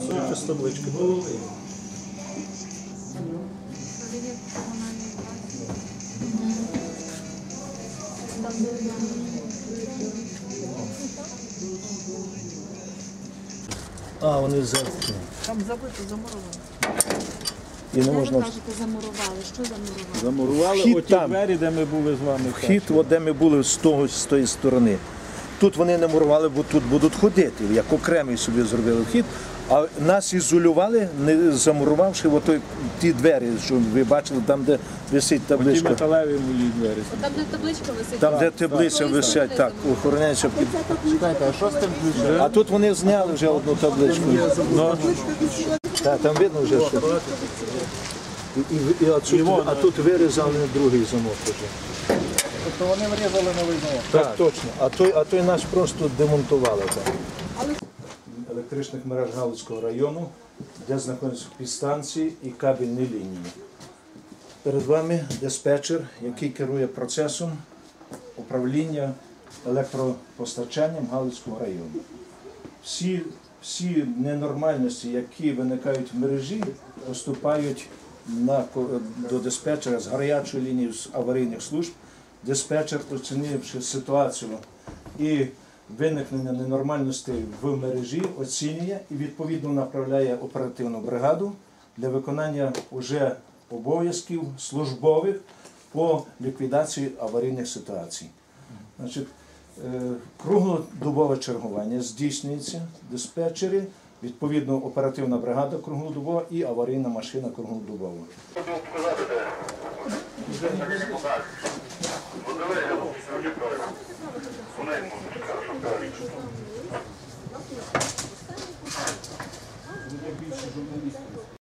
Судячи з таблички. А, вони завтра. Там забито, замуровано. І не можна кажете, замурували? Що замурували? Замурували Вхід оті там. двері, де ми були з вами. вхід, от де ми були з того з тої сторони. Тут вони не мурували, бо тут будуть ходити, як окремий собі зробили вхід. А нас ізолювали, не замурувавши отой, ті двері, що ви бачили, там, де висить Ті табличка. металеві мої двері. Там де табличка висить. Там, де таблиця висять, так, охороняється під. Чекайте, а що з тим ключем? А тут вони зняли вже одну табличку. Ну, Так, там видно вже, що. І, і, і отсюди- а тут вирізали другий замок вже. Тобто вони врізали новий замок. Так, точно. А той, а той наш просто демонтували там. Електричних мереж Галицького району, де знаходяться підстанції і кабельні лінії. Перед вами диспетчер, який керує процесом управління електропостачанням Галицького району. Всі, всі ненормальності, які виникають в мережі, поступають на, до диспетчера з гарячої лінії з аварійних служб. Диспетчер, оцінивши ситуацію і виникнення ненормальностей в мережі, оцінює і відповідно направляє оперативну бригаду для виконання уже обов'язків службових по ліквідації аварійних ситуацій. Значить, е, круглодобове чергування здійснюється диспетчери, відповідно оперативна бригада круглодобова і аварійна машина круглодобова. Більше журналістів.